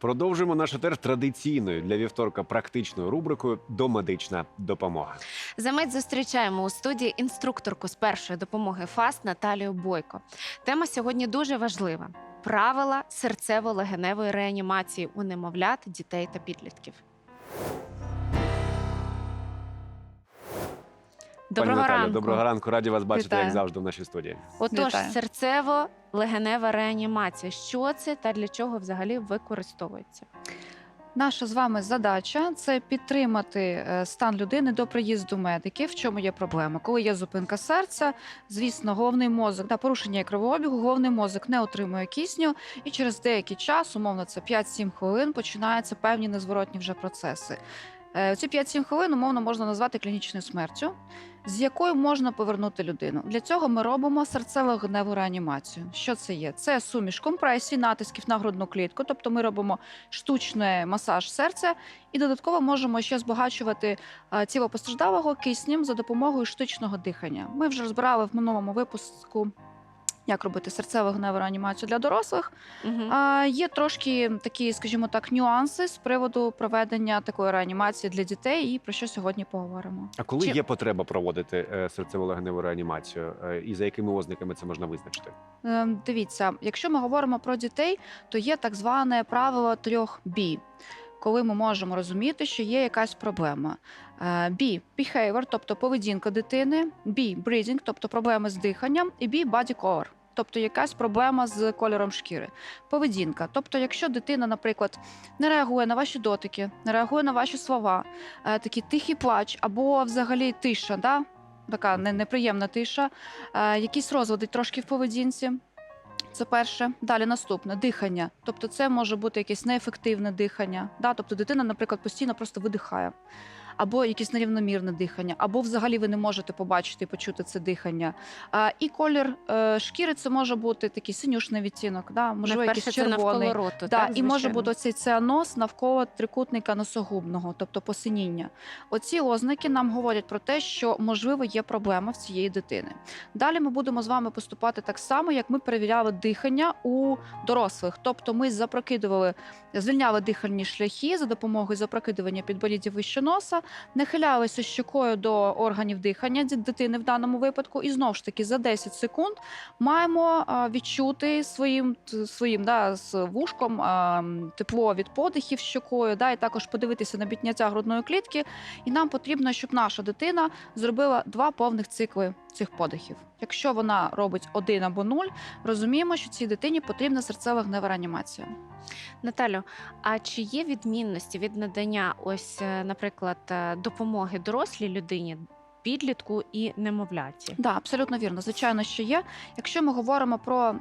Продовжуємо нашу теж традиційною для вівторка практичною рубрикою Домедична допомога. За мить зустрічаємо у студії інструкторку з першої допомоги ФАС Наталію Бойко. Тема сьогодні дуже важлива: правила серцево-легеневої реанімації у немовлят, дітей та підлітків. Доброго Пані Наталю, ранку. доброго ранку. Раді вас бачити, Вітаю. як завжди, в нашій студії. Отож, Вітаю. серцево-легенева реанімація. Що це та для чого взагалі використовується? Наша з вами задача це підтримати е, стан людини до приїзду медиків. В чому є проблема? Коли є зупинка серця, звісно, головний мозок да, порушення кровообігу, головний мозок не отримує кисню, і через деякий час, умовно, це 5-7 хвилин, починаються певні незворотні вже процеси. Е, Ці 5-7 хвилин умовно можна назвати клінічною смертю, з якою можна повернути людину. Для цього ми робимо серцево-легеневу реанімацію. Що це є? Це суміш компресій, натисків на грудну клітку, тобто ми робимо штучний масаж серця, і додатково можемо ще збагачувати е, тіло постраждалого киснем за допомогою штучного дихання. Ми вже розбирали в минулому випуску. Як робити серцево-гневу реанімацію для дорослих? Угу. А, є трошки такі, скажімо так, нюанси з приводу проведення такої реанімації для дітей, і про що сьогодні поговоримо. А коли Чи- є потреба проводити е, серцево-легеневу реанімацію, е, і за якими ознаками це можна визначити? Е, Дивіться, якщо ми говоримо про дітей, то є так зване правило трьох бі. Коли ми можемо розуміти, що є якась проблема. Е, B – behavior, тобто поведінка дитини, B – breathing, тобто проблеми з диханням, і B – body color, тобто якась проблема з кольором шкіри. Поведінка. Тобто, якщо дитина, наприклад, не реагує на ваші дотики, не реагує на ваші слова, е, такий тихий плач або взагалі тиша, да? така неприємна тиша, е, якісь розлади трошки в поведінці. Це перше. Далі наступне дихання. Тобто, це може бути якесь неефективне дихання. Да? Тобто дитина, наприклад, постійно просто видихає. Або якесь нерівномірне дихання, або взагалі ви не можете побачити і почути це дихання. А, і колір е, шкіри це може бути такий синюшний відтінок, да? можливо, Найперше якийсь це червоний. роту. Да, так, і може бути оцей цианоз навколо трикутника носогубного, тобто посиніння. Оці ознаки нам говорять про те, що можливо є проблема в цієї дитини. Далі ми будемо з вами поступати так само, як ми перевіряли дихання у дорослих. Тобто ми запрокидували, звільняли дихальні шляхи за допомогою запрокидування підборіддя вище носа, нахилялися щокою до органів дихання дитини в даному випадку, і знову ж таки за 10 секунд маємо відчути своїм своїм да, з вушком тепло від подихів щокою, да, і також подивитися на підняття грудної клітки. І нам потрібно, щоб наша дитина зробила два повних цикли цих подихів. Якщо вона робить один або нуль, розуміємо, що цій дитині потрібна серцева гнева реанімація. Наталю, а чи є відмінності від надання, ось, е, наприклад, е, допомоги дорослій людині, підлітку і немовляті? Да, абсолютно вірно. Звичайно, що є. Якщо ми говоримо про е,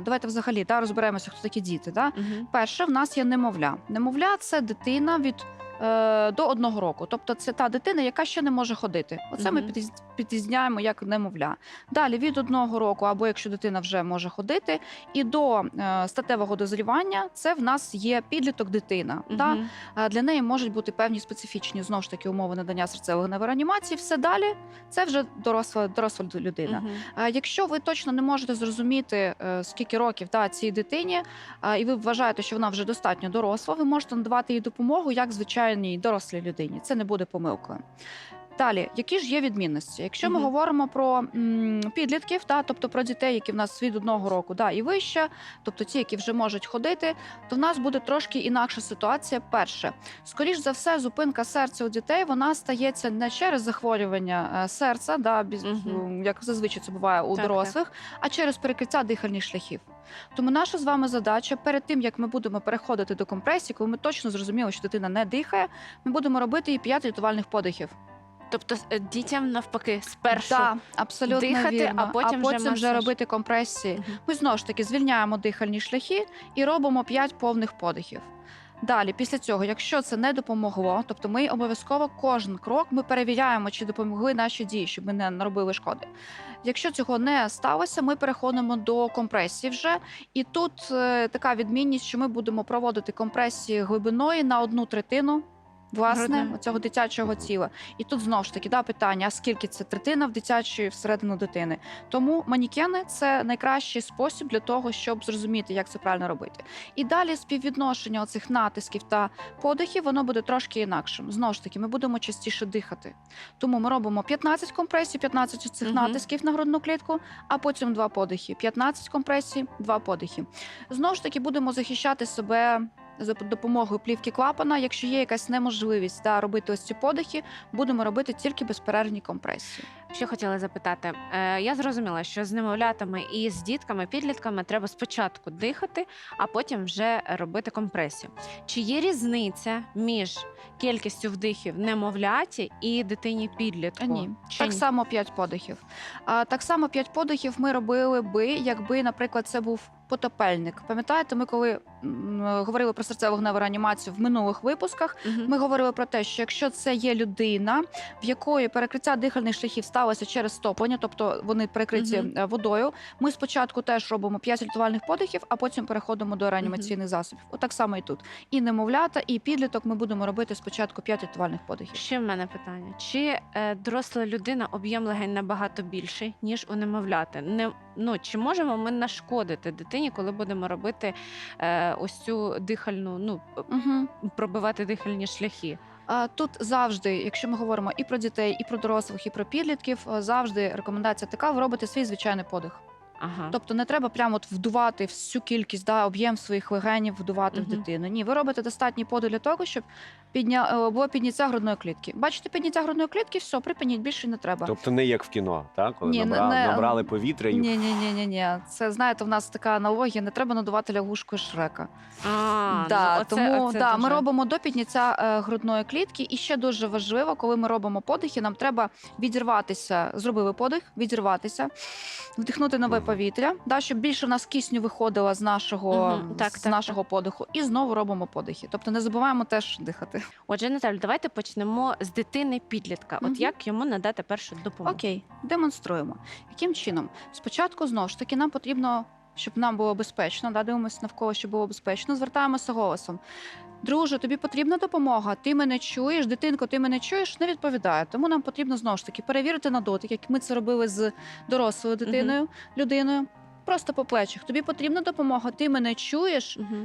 давайте взагалі да, розберемося, хто такі діти. Да? Угу. Перше, в нас є немовля. Немовля це дитина від е, до одного року. Тобто це та дитина, яка ще не може ходити. Оце ми Мгм. підіз- підізняємо як немовля. Далі від одного року, або якщо дитина вже може ходити, і до е, статевого дозрівання це в нас є підліток дитина. Да? А Для неї можуть бути певні специфічні знову ж таки умови надання серцево-гневої реанімації. Все далі це вже доросла доросла людина. А Якщо ви точно не можете зрозуміти, е, скільки років да, цій дитині, а, і ви вважаєте, що вона вже достатньо доросла, ви можете надавати їй допомогу як звичайній дорослій людині. Це не буде помилкою. Далі, які ж є відмінності? Якщо ми Мгм. говоримо про м, підлітків, да, тобто про дітей, які в нас від одного року да, і вище, тобто ті, які вже можуть ходити, то в нас буде трошки інакша ситуація. Перше, скоріш за все, зупинка серця у дітей вона стається не через захворювання е, серця, да, біз- Мгм. як зазвичай це буває у Так, дорослих, а через перекриття дихальних шляхів. Тому наша з вами задача перед тим, як ми будемо переходити до компресії, коли ми точно зрозуміли, що дитина не дихає, ми будемо робити їй 5 рятувальних подихів. Тобто е, дітям навпаки спершу Так, абсолютно дихати, вірно. а потім вже вже, робити компресії. Мгм. Ми знову ж таки звільняємо дихальні шляхи і робимо 5 повних подихів. Далі, після цього, якщо це не допомогло, тобто ми обов'язково кожен крок ми перевіряємо, чи допомогли наші дії, щоб ми не наробили шкоди. Якщо цього не сталося, ми переходимо до компресії вже. І тут е, така відмінність, що ми будемо проводити компресії глибиною на одну третину власне Грудне. цього дитячого тіла. І тут знову ж таки да, питання: а скільки це третина в дитячої всередину дитини? Тому манікени це найкращий спосіб для того, щоб зрозуміти, як це правильно робити. І далі співвідношення оцих натисків та подихів воно буде трошки інакшим. Знову ж таки, ми будемо частіше дихати. Тому ми робимо 15 компресій, 15 цих Мгм. натисків на грудну клітку, а потім два подихи. 15 компресій, два подихи. Знову ж таки, будемо захищати себе. За допомогою плівки клапана, якщо є якась неможливість да, робити ось ці подихи, будемо робити тільки безперервні компресії. Ще хотіла запитати. Е, я зрозуміла, що з немовлятами і з дітками, підлітками треба спочатку дихати, а потім вже робити компресію. Чи є різниця між кількістю вдихів немовляті і дитині підлітку? Ні, Чи так ні? само 5 подихів. А, так само 5 подихів ми робили би, якби, наприклад, це був потопельник. Пам'ятаєте, ми коли м, говорили про серцево-вогневу реанімацію в минулих випусках, Мгм. Ми говорили про те, що якщо це є людина, в якої перекриття дихальних шляхів сталося через стоплення, тобто вони перекриті Мгм. е, водою. Ми спочатку теж робимо 5 рятувальних подихів, а потім переходимо до реанімаційних засобів. Отак само і тут. І немовлята, і підліток ми будемо робити спочатку 5 рятувальних подихів. Ще в мене питання: чи е, доросла людина об'єм легень набагато більший, ніж у немовляти? Не ну чи можемо ми нашкодити дитині, коли будемо робити е, ось цю дихальну, ну Угу. пробивати дихальні шляхи? Тут завжди, якщо ми говоримо і про дітей, і про дорослих, і про підлітків, е, завжди рекомендація така: ви робите свій звичайний подих. Ага. Тобто не треба прямо от вдувати всю кількість да, об'єм своїх легенів, вдувати в дитину. Ні, ви робите достатній подих для того, щоб підня... е, було підняття грудної клітки. Бачите, підняття грудної клітки, все, припиніть, більше не треба. Тобто не як в кіно, так? Коли Ні, набрали, не- набрали повітря і Ні, ні, ні, ні, ні. Це знаєте, в нас така аналогія: не треба надувати лягушкою шрека. А, да, ну, оце- тому оце да, ми робимо до підняття е, грудної клітки. І ще дуже важливо, коли ми робимо подихи, нам треба відірватися. Зробили подих, відірватися, вдихнути нове Мгм. Повітря, да, щоб більше в нас кисню виходило з нашого, Мгм, так, з так, нашого подиху. І знову робимо подихи. Тобто не забуваємо теж дихати. Отже, Наталю, давайте почнемо з дитини підлітка. Мгм. От як йому надати першу допомогу? Окей, демонструємо. Яким чином? Спочатку знову ж таки нам потрібно, щоб нам було безпечно, да, дивимося навколо, щоб було безпечно, звертаємося голосом. Друже, тобі потрібна допомога. Ти мене чуєш, дитинко, ти мене чуєш, не відповідає. Тому нам потрібно знову ж таки перевірити на дотик, як ми це робили з дорослою дитиною, людиною. Просто по плечах. Тобі потрібна допомога, ти мене чуєш. Угу.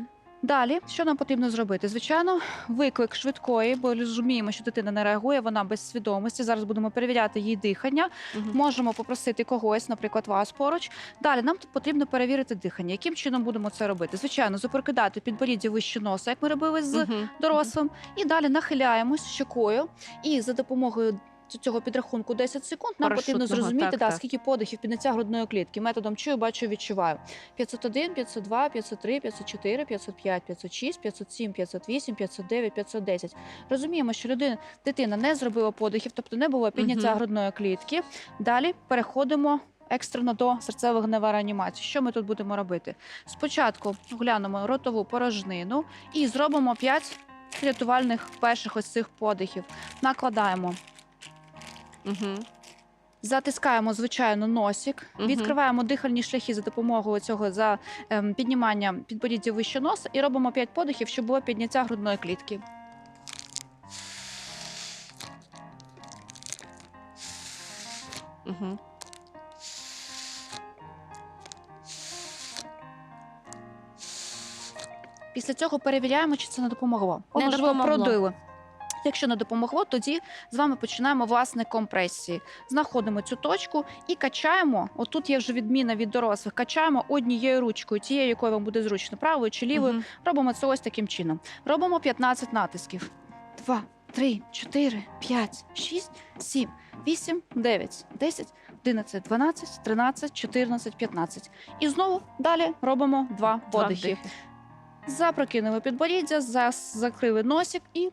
Далі, що нам потрібно зробити? Звичайно, виклик швидкої, бо розуміємо, що дитина не реагує, вона без свідомості. Зараз будемо перевіряти її дихання. Можемо попросити когось, наприклад, вас поруч. Далі нам тут потрібно перевірити дихання. Яким чином будемо це робити? Звичайно, запрокидати підборіддя вище носа, як ми робили з дорослим, і далі нахиляємось щокою. І за допомогою цього підрахунку 10 секунд нам потрібно зрозуміти, так, да, так. скільки подихів підняття грудної клітки. Методом чую, бачу, відчуваю. 501, 502, 503, 504, 505, 506, 507, 508, 509, 510. Розуміємо, що людина, дитина не зробила подихів, тобто не було підняття Мгм. грудної клітки. Далі переходимо екстрено до серцево-гнева реанімації. Що ми тут будемо робити? Спочатку глянемо ротову порожнину і зробимо 5 рятувальних перших ось цих подихів. Накладаємо, Угу. затискаємо звичайно носик, Мгм. відкриваємо дихальні шляхи за допомогою цього за ем, піднімання підборіддя вище носа і робимо 5 подихів, щоб було підняття грудної клітки. Угу. Після цього перевіряємо, чи це не допомогло. Не допомогло. продили. Якщо не допомогло, тоді з вами починаємо власне компресії. Знаходимо цю точку і качаємо. Отут є вже відміна від дорослих. Качаємо однією ручкою, тією, якою вам буде зручно, правою чи лівою. Робимо це ось таким чином. Робимо 15 натисків. 2, 3, 4, 5, 6, 7, 8, 9, 10, 11, 12, 13, 14, 15. І знову далі робимо два подихи. Запрокинули підборіддя, закрили носик і.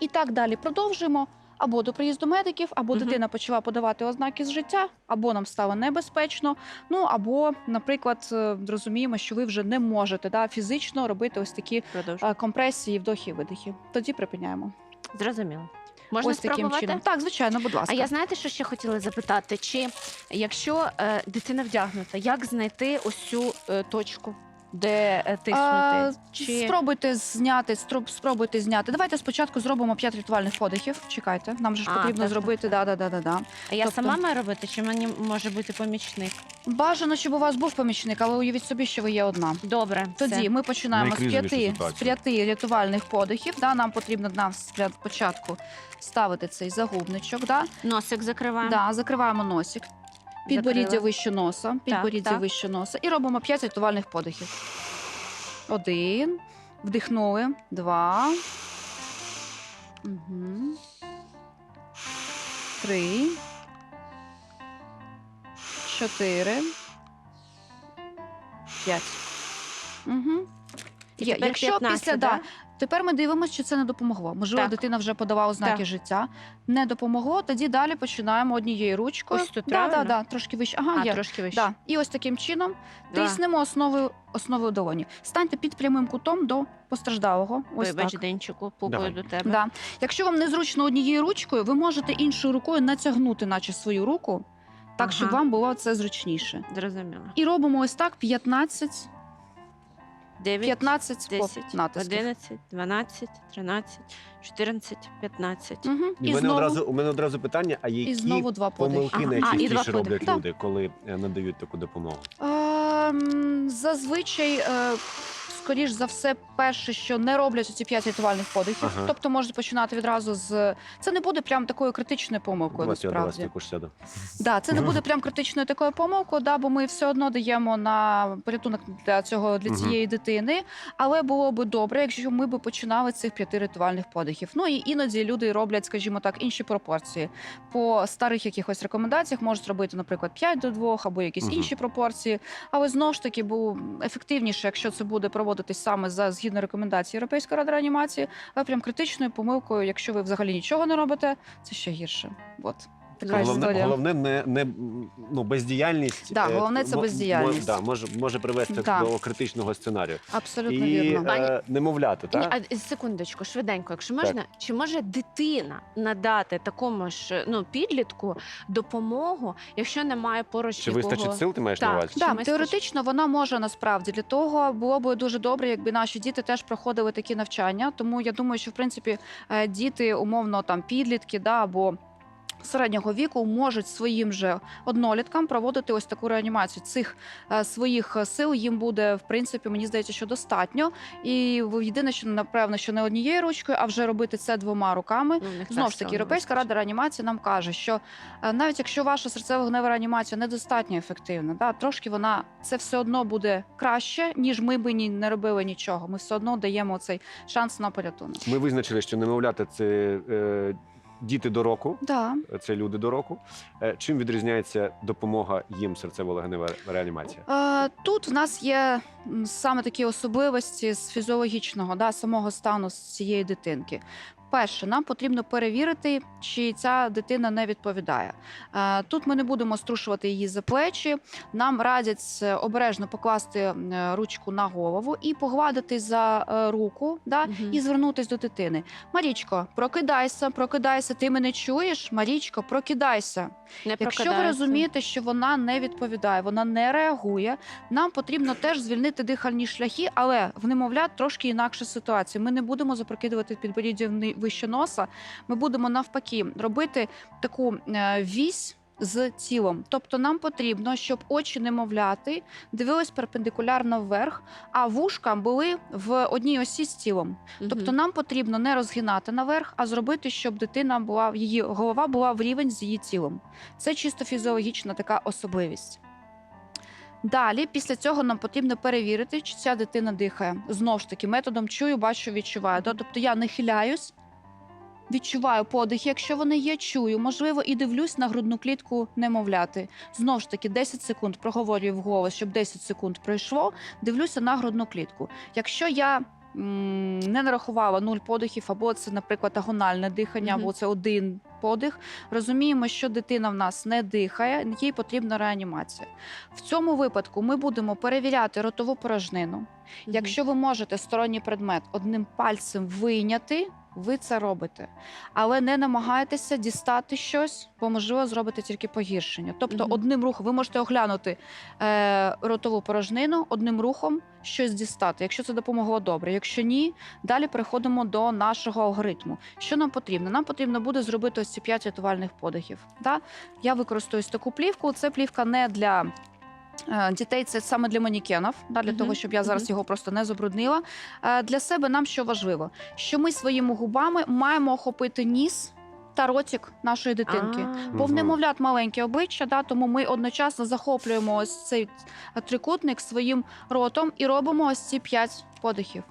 І так далі продовжуємо. Або до приїзду медиків, або Мгм. дитина почала подавати ознаки з життя, або нам стало небезпечно. Ну або, наприклад, е, розуміємо, що ви вже не можете да, фізично робити ось такі Продовжуй. е, компресії, вдохи, видихи. Тоді припиняємо. Зрозуміло. Можна ось таким чином. Так, звичайно, будь ласка. А я знаєте, що ще хотіла запитати? Чи якщо е, дитина вдягнута, як знайти ось цю е, точку? Де е, тиснути? А, Чи- Спробуйте зняти, строб- спробуйте зняти. Давайте спочатку зробимо 5 ритуальних подихів. Чекайте, нам же ж А, потрібно так, зробити. так, Да, да, да, да, да. А я тобто- сама маю робити, чи мені може бути помічник? Бажано, щоб у вас був помічник, але уявіть собі, що ви є одна. Добре, Тоді все. ми починаємо з Найкризовіша п'яти, з ситуація. п'яти рятувальних подихів. Да, нам потрібно нам спочатку ставити цей загубничок. Да? носик закриваємо. Да, закриваємо носик. Підборіддя Закрила. вище носа, підборіддя так. вище носа. І робимо 5 рятувальних подихів. Один. Вдихнули. Два. Угу. Три. Чотири. П'ять. Угу. Є. Якщо 15, після да? Тепер ми дивимося, чи це не допомогло. Можливо, Так. дитина вже подала ознаки Так. життя. Не допомогло. Тоді далі починаємо однією ручкою. Ось тут, да, да, да, трошки вище. Ага, А, є. трошки вище. Да. І ось таким чином Да. тиснемо основою основою долоні. Станьте під прямим кутом до постраждалого. Ось Вибач, так. Денчику, Давай. до тебе. Да. Якщо вам незручно однією ручкою, ви можете іншою рукою натягнути, наче свою руку, так, Ага. щоб вам було це зручніше. Зрозуміло. І робимо ось так 15, 9, 15 спроб 10, натисків. 11, 12, 13, 14, 15. Угу. У І, мене знову, одразу у мене одразу питання: а і знову два помилки Ага. А, і найчастіше два роблять Да. люди, коли е, надають таку допомогу? Ем, зазвичай, е, скоріш за все, перше, що не роблять ці п'ять рятувальних подихів. Ага. Тобто можуть починати відразу з. Це не буде прям такою критичною помилкою, Давайте я до вас сяду. Да, це не буде прям критичною такою помилкою, да, бо ми все одно даємо на порятунок для цього для цієї дитини. Але було би добре, якщо ми б починали з цих п'яти ритуальних подихів. Ну і іноді люди роблять, скажімо так, інші пропорції. По старих якихось рекомендаціях можуть робити, наприклад, 5 до 2 або якісь інші пропорції. Але знову ж таки було ефективніше, якщо це буде проводитись саме за згідно рекомендацій Європейської ради реанімації. Але прям критичною помилкою, якщо ви взагалі нічого не робите, це ще гірше. От. Така Головне, історія. головне не, не ну, бездіяльність. Да, е, головне це мо- бездіяльність. мо- Да, може, може привести Да. до критичного сценарію. Абсолютно І вірно. е, немовляти, Ні, так? а секундочку, швиденько, якщо можна, чи може дитина надати такому ж ну підлітку допомогу, якщо немає поруч Чи якого... вистачить сил, ти маєш Так. на увазі? Да. Да, теоретично вона може насправді для того було б дуже добре, якби наші діти теж проходили такі навчання. Тому я думаю, що в принципі е, діти, умовно там підлітки, да або. Середнього віку можуть своїм же одноліткам проводити ось таку реанімацію. Цих е, своїх сил їм буде в принципі, мені здається, що достатньо. І в- єдине, що напевно, що не однією ручкою, а вже робити це двома руками. Ну, Знову ж таки, Європейська рада реанімації нам каже, що е, навіть якщо ваша серцево-гнева реанімація недостатньо ефективна, да, трошки вона це все одно буде краще, ніж ми би ні не робили нічого. Ми все одно даємо цей шанс на порятунок. Ми визначили, що немовляти це е, діти до року, Да. це люди до року. Е, чим відрізняється допомога їм серцево-легенева реанімація? Е, Тут в нас є м, саме такі особливості з фізіологічного да, самого стану з цієї дитинки. Перше, нам потрібно перевірити, чи ця дитина не відповідає. Е, Тут ми не будемо струшувати її за плечі. Нам радять обережно покласти ручку на голову і погладити за е, руку, да, Мгм. і звернутись до дитини. Марічко, прокидайся, прокидайся. Ти мене чуєш? Марічко, прокидайся. Не Якщо ви розумієте, що вона не відповідає, вона не реагує, нам потрібно теж звільнити дихальні шляхи, але в немовлят трошки інакша ситуація. Ми не будемо запрокидувати підборіддя вище носа. Ми будемо навпаки робити таку е, вісь. З тілом, тобто нам потрібно, щоб очі немовляти дивились перпендикулярно вверх, а вушка були в одній осі з тілом. Тобто нам потрібно не розгинати наверх, а зробити, щоб дитина була її голова була в рівень з її тілом. Це чисто фізіологічна така особливість. Далі, після цього нам потрібно перевірити, чи ця дитина дихає. Знову ж таки, методом чую, бачу, відчуваю. Тобто я нахиляюсь, відчуваю подих, якщо вони є, чую, можливо, і дивлюсь на грудну клітку немовляти. Знову ж таки, 10 секунд проговорюю вголос, щоб 10 секунд пройшло. Дивлюся на грудну клітку. Якщо я м, не нарахувала нуль подихів, або це, наприклад, агональне дихання, Мгм. або це один подих, розуміємо, що дитина в нас не дихає, їй потрібна реанімація. В цьому випадку ми будемо перевіряти ротову порожнину. Якщо ви можете сторонній предмет одним пальцем вийняти, ви це робите. Але не намагайтеся дістати щось, бо можливо зробите тільки погіршення. Тобто, Мгм. одним рухом ви можете оглянути е, ротову порожнину, одним рухом щось дістати. Якщо це допомогло добре. Якщо ні, далі переходимо до нашого алгоритму. Що нам потрібно? Нам потрібно буде зробити ось ці 5 рятувальних подихів. Да? Я використаю ось таку плівку. Це плівка не для. Е, Дітей це саме для манікенів, да, для Мгм, того, щоб я зараз мгм. його просто не забруднила. Е, Для себе нам що важливо, що ми своїми губами маємо охопити ніс та ротик нашої дитинки. А, Бо в немовлят маленьке обличчя, да, тому ми одночасно захоплюємо ось цей трикутник своїм ротом і робимо ось ці п'ять подихів.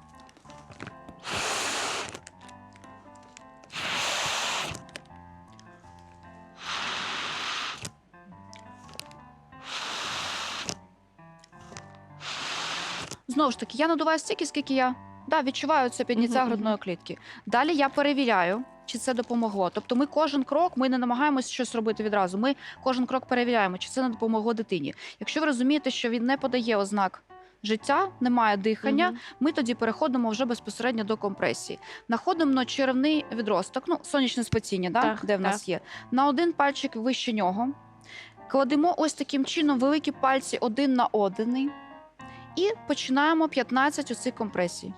Знову ж таки, я надуваю стільки, скільки я да, відчуваю це підняття Мгм, грудної клітки. Далі я перевіряю, чи це допомогло. Тобто, ми кожен крок, ми не намагаємося щось робити відразу. Ми кожен крок перевіряємо, чи це не допомогло дитині. Якщо ви розумієте, що він не подає ознак життя, немає дихання, мгм. ми тоді переходимо вже безпосередньо до компресії. Находимо черевний відросток, ну сонячне спаціння, да, Так, де в нас є. На один пальчик вище нього. Кладемо ось таким чином великі пальці один на один і починаємо 15 оцих компресій.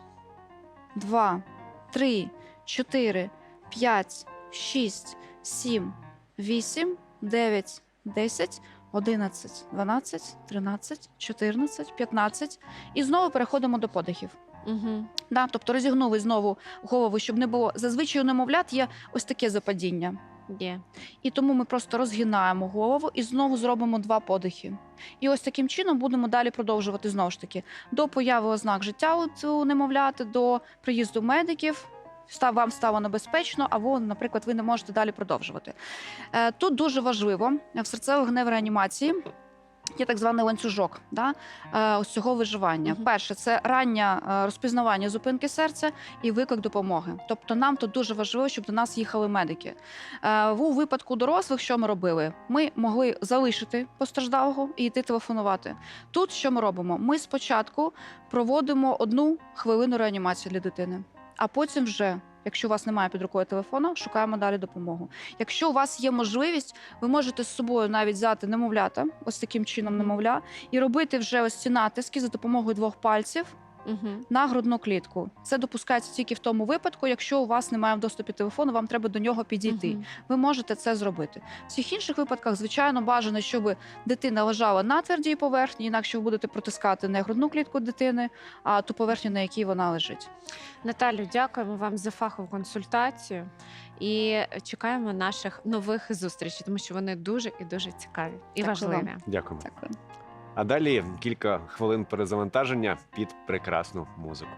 2, 3, 4, 5, 6, 7, 8, 9, 10, 11, 12, 13, 14, 15. І знову переходимо до подихів. Мгм. Да, тобто розігнули знову голову, щоб не було. Зазвичай у немовлят є ось таке западіння. Є. І тому ми просто розгинаємо голову і знову зробимо два подихи. І ось таким чином будемо далі продовжувати знову ж таки до появи ознак життя у немовляти, до приїзду медиків. Вам стало небезпечно, або, наприклад, ви не можете далі продовжувати. Е, Тут дуже важливо в серцево-гнев реанімації. Є так званий ланцюжок да, е, ось цього виживання. Мгм. Перше це раннє е, розпізнавання зупинки серця і виклик допомоги. Тобто нам тут дуже важливо, щоб до нас їхали медики. Е, У випадку дорослих, що ми робили? Ми могли залишити постраждалого і йти телефонувати. Тут що ми робимо? Ми спочатку проводимо одну хвилину реанімації для дитини, а потім вже. Якщо у вас немає під рукою телефона, шукаємо далі допомогу. Якщо у вас є можливість, ви можете з собою навіть взяти немовлята, ось таким чином немовля, і робити вже ось ці натиски за допомогою двох пальців Мгм. на грудну клітку. Це допускається тільки в тому випадку, якщо у вас немає в доступі телефону, вам треба до нього підійти. Мгм. Ви можете це зробити. В всіх інших випадках, звичайно, бажано, щоб дитина лежала на твердій поверхні, інакше ви будете протискати не грудну клітку дитини, а ту поверхню, на якій вона лежить. Наталю, дякуємо вам за фахову консультацію і чекаємо наших нових зустрічей, тому що вони дуже і дуже цікаві і Дякую вам. важливі. Дякуємо. Дякую. А далі кілька хвилин перезавантаження під прекрасну музику.